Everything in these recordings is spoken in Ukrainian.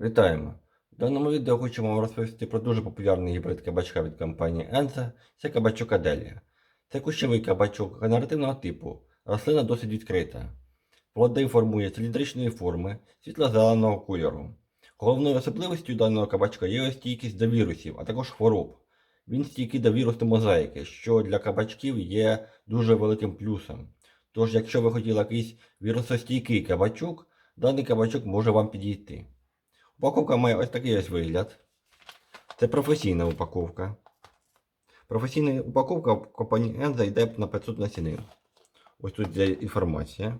Вітаємо! В даному відео хочемо вам розповісти про дуже популярний гібрид кабачка від компанії Enza. Це кабачок Аделія. Це кущовий кабачок генеративного типу. Рослина досить відкрита. Плоди формує циліндричної форми світло-зеленого кольору. Головною особливістю даного кабачка є його стійкість до вірусів, а також хвороб. Він стійкий до вірусу мозаїки, що для кабачків є дуже великим плюсом. Тож, якщо ви хотіли якийсь вірусостійкий кабачок, даний кабачок може вам підійти. Упаковка має ось такий ось вигляд. Це професійна упаковка. Професійна упаковка в компанії Enza йде на 500 насінин. Ось тут є інформація.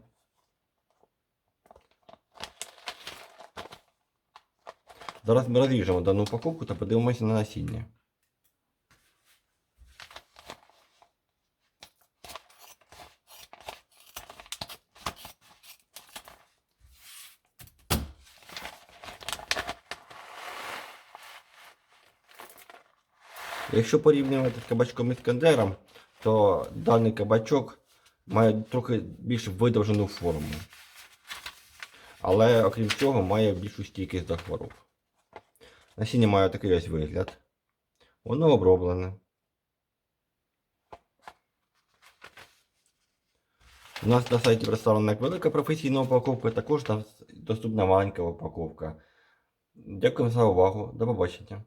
Зараз ми розріжемо дану упаковку та подивимося на насіння. Якщо порівнювати з кабачком Іскандером, то даний кабачок має трохи більш видовжену форму. Але окрім цього має більшу стійкість до хвороб. Насіння має такий ось вигляд. Воно оброблене. У нас на сайті представлена як велика професійна упаковка, також там доступна маленька упаковка. Дякую за увагу. До побачення.